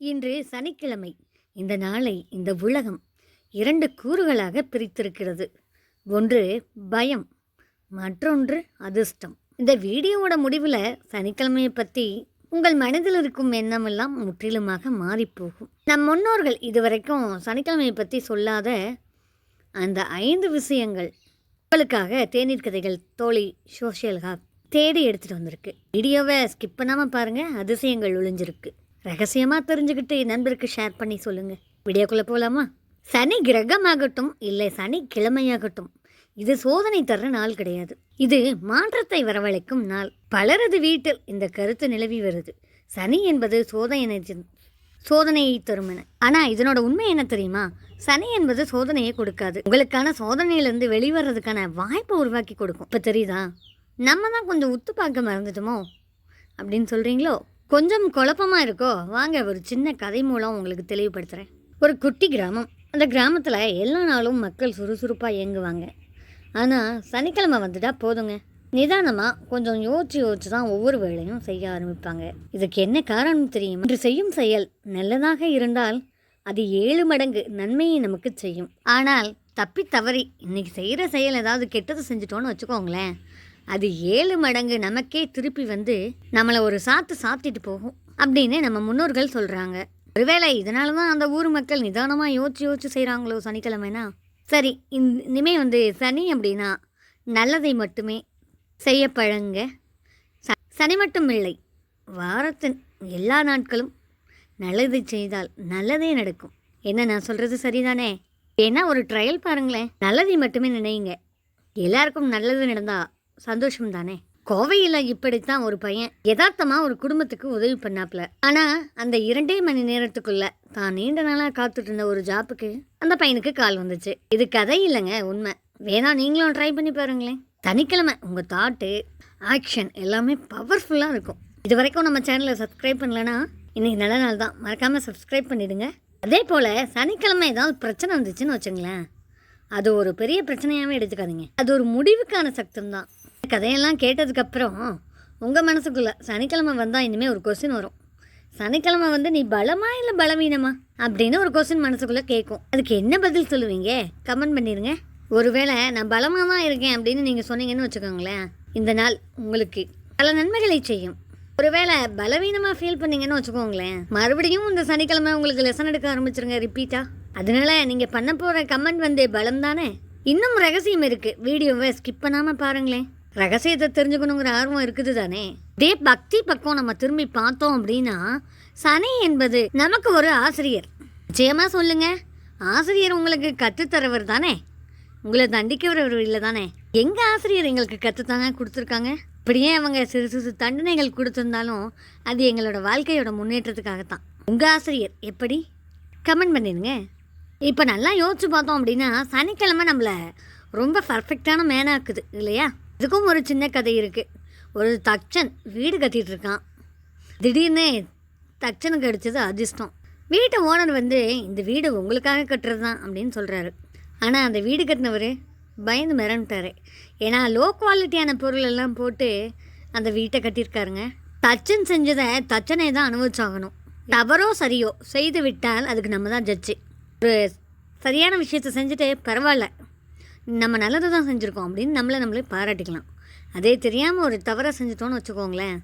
இன்று சனிக்கிழமை. இந்த நாளை இந்த உலகம் இரண்டு கூறுகளாக பிரித்திருக்கிறது. ஒன்று பயம். மற்றொன்று அதிர்ஷ்டம். இந்த வீடியோவோட முடிவில் சனிக்கிழமையை பற்றி உங்கள் மனதில் இருக்கும் எண்ணமெல்லாம் முற்றிலுமாக மாறிப்போகும். நம் முன்னோர்கள் இதுவரைக்கும் சனிக்கிழமையை பற்றி சொல்லாத அந்த ஐந்து விஷயங்கள் உங்களுக்காக தேநீர் கதைகள் தோழி சோஷியல் ஹாப் தேடி எடுத்துகிட்டு வந்திருக்கு. வீடியோவை ஸ்கிப் பண்ணாமல் பாருங்கள் அதிசயங்கள் ஒளிஞ்சிருக்கு. ரகசியமாக தெரிஞ்சுக்கிட்டு நண்பருக்கு ஷேர் பண்ணி சொல்லுங்கள் வீடியோக்குள்ளே போகலாமா சனி கிரகமாகட்டும் இல்லை சனி கிழமையாகட்டும். இது சோதனை தர்ற நாள் கிடையாது. இது மாற்றத்தை வரவழைக்கும் நாள். பலரது வீட்டில் இந்த கருத்து நிலவி வருது. சனி என்பது சோதனை சோதனையை தரும் என. ஆனால் இதனோட உண்மை என்ன தெரியுமா? சனி என்பது சோதனையை கொடுக்காது. உங்களுக்கான சோதனையிலேருந்து வெளிவரதுக்கான வாய்ப்பை உருவாக்கி கொடுக்கும். இப்போ தெரியுதா? நம்ம தான் கொஞ்சம் உத்து பார்க்க மறந்துட்டோமோ? அப்படின்னு சொல்கிறீங்களோ கொஞ்சம் குழப்பமாக இருக்கோ? வாங்க ஒரு சின்ன கதை மூலம் உங்களுக்கு தெளிவுபடுத்துகிறேன் ஒரு குட்டி கிராமம். அந்த கிராமத்தில் எல்லா நாளும் மக்கள் சுறுசுறுப்பாக இயங்குவாங்க. ஆனால் சனிக்கிழமை வந்துட்டால் போதுங்க. நிதானமாக கொஞ்சம் யோசிச்சு யோசிச்சு தான் ஒவ்வொரு வேலையும் செய்ய ஆரம்பிப்பாங்க. இதுக்கு என்ன காரணம் தெரியும்? இன்று செய்யும் செயல் நல்லதாக இருந்தால் அது ஏழு மடங்கு நன்மையை நமக்கு செய்யும். ஆனால் தப்பி தவறி இன்னைக்கு செய்கிற செயல் ஏதாவது கெட்டது செஞ்சுட்டோன்னு வச்சுக்கோங்களேன். அது ஏழு மடங்கு நமக்கே திருப்பி வந்து நம்மளை ஒரு சாத்து சாப்பிட்டுட்டு போகும் அப்படின்னு நம்ம முன்னோர்கள் சொல்கிறாங்க ஒருவேளை இதனால தான் அந்த ஊர் மக்கள் நிதானமாக யோசிச்சு யோசிச்சு செய்கிறாங்களோ சனிக்கிழமைனா? சரி இனிமே வந்து சனி அப்படின்னா நல்லதை மட்டுமே செய்ய பழங்க. ச சனி மட்டும் இல்லை வாரத்தின் எல்லா நாட்களும் நல்லதை செய்தால் நல்லதே நடக்கும். என்ன நான் சொல்கிறது சரிதானே? ஏன்னா ஒரு ட்ரையல் பாருங்களேன் நல்லதை மட்டுமே நினைங்க. எல்லாருக்கும் நல்லது நடந்தால் சந்தோஷம் தானே கோவையில் இப்படித்தான் ஒரு பையன் யதார்த்தமாக ஒரு குடும்பத்துக்கு உதவி பண்ணாப்ல. ஆனால் அந்த இரண்டே மணி நேரத்துக்குள்ள தான் நீண்ட நாளாக காத்துட்டு இருந்த ஒரு ஜாப்புக்கு அந்த பையனுக்கு கால் வந்துச்சு. இது கதை இல்லைங்க உண்மை. வேணா நீங்களும் ட்ரை பண்ணி பாருங்களேன். சனிக்கிழமை உங்கள் தாட்டு ஆக்ஷன் எல்லாமே பவர்ஃபுல்லாக இருக்கும். இது வரைக்கும் நம்ம சேனலை சப்ஸ்கிரைப் பண்ணலனா இன்றைக்கி நல்ல நாள் தான். மறக்காமல் சப்ஸ்கிரைப் பண்ணிவிடுங்க அதே போல் சனிக்கிழமை ஏதாவது பிரச்சனை வந்துச்சுன்னு வச்சுங்களேன். அது ஒரு பெரிய பிரச்சனையாகவே எடுத்துக்காதீங்க. அது ஒரு முடிவுக்கான சக்தம் தான் கதையெல்லாம் கேட்டதுக்கப்புறம் உங்கள் மனசுக்குள்ளே சனிக்கிழமை வந்தால் இனிமேல் ஒரு கொஸ்டின் வரும். சனிக்கிழமை வந்து நீ பலமா இல்லை பலவீனமா? அப்படின்னு ஒரு கொஸ்டின் மனசுக்குள்ளே கேட்கும் அதுக்கு என்ன பதில் சொல்லுவீங்க? கமெண்ட் பண்ணிடுங்க ஒருவேளை நான் பலமாக தான் இருக்கேன் அப்படின்னு நீங்கள் சொன்னீங்கன்னு வச்சுக்கோங்களேன் இந்த நாள் உங்களுக்கு பல நன்மைகளை செய்யும். ஒருவேளை பலவீனமாக ஃபீல் பண்ணீங்கன்னு வச்சுக்கோங்களேன் மறுபடியும் இந்த சனிக்கிழமை உங்களுக்கு லெசன் எடுக்க ஆரம்பிச்சிருங்க ரிப்பீட்டா அதனால நீங்கள் பண்ண போகிற கமெண்ட் வந்து பலம் தானே இன்னும் ரகசியம் இருக்குது வீடியோவை ஸ்கிப் பண்ணாமல் பாருங்களேன். ரகசியத்தை தெரிஞ்சுக்கணுங்கிற ஆர்வம் இருக்குது தானே இதே பக்தி பக்கம் நம்ம திரும்பி பார்த்தோம் அப்படின்னா சனி என்பது நமக்கு ஒரு ஆசிரியர். நிச்சயமா சொல்லுங்க. ஆசிரியர் உங்களுக்கு கற்றுத்தரவர் தானே? உங்களை தண்டிக்கிறவர் இல்லை தானே எங்கள் ஆசிரியர் எங்களுக்கு கற்றுத்தாங்க கொடுத்துருக்காங்க? இப்படியே அவங்க சிறு சிறு தண்டனைகள் கொடுத்துருந்தாலும் அது எங்களோட வாழ்க்கையோட முன்னேற்றத்துக்காகத்தான். உங்கள் ஆசிரியர் எப்படி? கமெண்ட் பண்ணிடுங்க. இப்போ நல்லா யோசிச்சு பார்த்தோம் அப்படின்னா சனிக்கிழமை நம்மளை ரொம்ப பர்ஃபெக்டான மேனாக்குது இல்லையா? இதுக்கும் ஒரு சின்ன கதை இருக்குது ஒரு தச்சன் வீடு கட்டிகிட்டு இருக்கான். திடீர்னு தச்சனுக்கு அடித்தது அதிர்ஷ்டம். வீட்டு ஓனர் வந்து இந்த வீடு உங்களுக்காக கட்டுறது தான் அப்படின்னு சொல்கிறாரு ஆனால் அந்த வீடு கட்டினவர் பயந்து மிரண்டுட்டாரு. ஏன்னா லோ குவாலிட்டியான பொருள் எல்லாம் போட்டு அந்த வீட்டை கட்டியிருக்காருங்க. தச்சன் செஞ்சதை தச்சனை தான் அனுபவிச்சாகணும். தவறோ சரியோ செய்து விட்டால் அதுக்கு நம்ம தான் ஜட்ஜு ஒரு சரியான விஷயத்தை செஞ்சுட்டு பரவாயில்ல. நம்ம நல்லது தான் செஞ்சுருக்கோம் அப்படின்னு நம்மளை நம்மளே பாராட்டிக்கலாம். அதே தெரியாமல் ஒரு தவறை செஞ்சுட்டோன்னு வச்சுக்கோங்களேன்.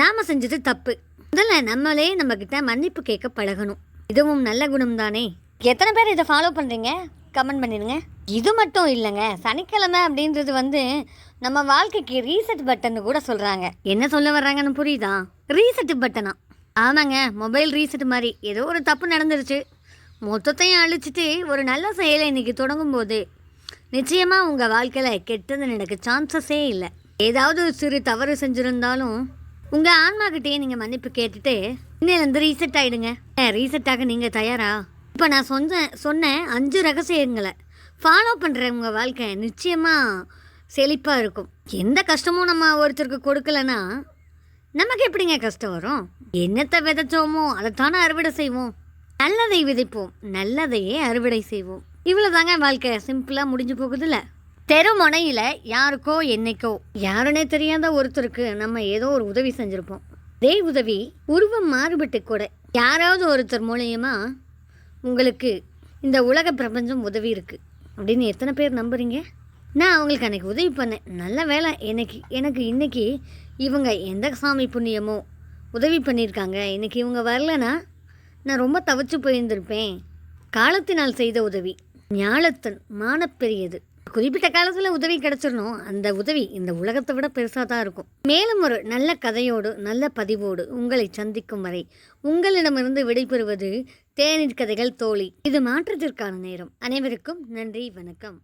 நாம் செஞ்சது தப்பு. முதல்ல நம்மளே நம்மக்கிட்ட மன்னிப்பு கேட்க பழகணும். இதுவும் நல்ல குணம் தானே எத்தனை பேர் இதை ஃபாலோ பண்ணுறீங்க கமெண்ட் பண்ணிடுங்க. இது மட்டும் இல்லைங்க. சனிக்கிழமை அப்படின்றது வந்து நம்ம வாழ்க்கைக்கு ரீசெட் பட்டன் கூட சொல்கிறாங்க என்ன சொல்ல வர்றாங்கன்னு புரியுதா? ரீசெட் பட்டனா ஆமாங்க. மொபைல் ரீசெட் மாதிரி. ஏதோ ஒரு தப்பு நடந்துருச்சு. மொத்தத்தையும் அழிச்சிட்டு ஒரு நல்ல செயலை இன்னைக்கு தொடங்கும் போது நிச்சயமாக உங்கள் வாழ்க்கையில் கெட்டது நடக்க சான்சஸே இல்லை. ஏதாவது ஒரு சிறு தவறு செஞ்சுருந்தாலும் உங்கள் ஆன்மாக்கிட்டேயே நீங்கள் மன்னிப்பு கேட்டுட்டு இன்னிலேருந்து ரீசெட் ஆகிடுங்க ரீசெட் ஆக நீங்கள் தயாரா? இப்போ நான் சொன்ன சொன்ன அஞ்சு ரகசியங்களை ஃபாலோ பண்ணுற உங்கள் வாழ்க்கை நிச்சயமாக செழிப்பாக இருக்கும். எந்த கஷ்டமும் நம்ம ஒருத்தருக்கு கொடுக்கலன்னா நமக்கு எப்படிங்க கஷ்டம் வரும்? என்னத்தை விதைச்சோமோ அதைத்தானே அறுவடை செய்வோம். நல்லதை விதைப்போம் நல்லதையே அறுவடை செய்வோம். இவ்வளோதாங்க வாழ்க்கை. சிம்பிளாக முடிஞ்சு போகுதுல்ல. தெருமுனையில் யாருக்கோ என்னைக்கோ யாருன்னே தெரியாத ஒருத்தருக்கு நம்ம ஏதோ ஒரு உதவி செஞ்சுருப்போம். அதே உதவி உருவம் மாறுபட்டு கூட யாராவது ஒருத்தர் மூலயமா உங்களுக்கு இந்த உலக பிரபஞ்சம் உதவி இருக்குது அப்படின்னு எத்தனை பேர் நம்புறீங்க? நான் அவங்களுக்கு அன்றைக்கி உதவி பண்ணேன். நல்ல வேலை எனக்கு எனக்கு இன்னைக்கு இவங்க எந்த சாமி புண்ணியமோ உதவி பண்ணியிருக்காங்க. இன்றைக்கி இவங்க வரலனா நான் ரொம்ப தவிச்சு போயிருந்திருப்பேன். காலத்தினால் செய்த உதவி. ஞாலத்தன் மானப்பெரியது. குறிப்பிட்ட காலத்தில் உதவி கிடச்சிடணும். அந்த உதவி இந்த உலகத்தை விட பெருசாக தான் இருக்கும். மேலும் ஒரு நல்ல கதையோடு நல்ல பதிவோடு உங்களை சந்திக்கும் வரை உங்களிடமிருந்து விடைபெறுவது தேநீர் கதைகள் தோழி. இது மாற்றத்திற்கான நேரம். அனைவருக்கும் நன்றி வணக்கம்.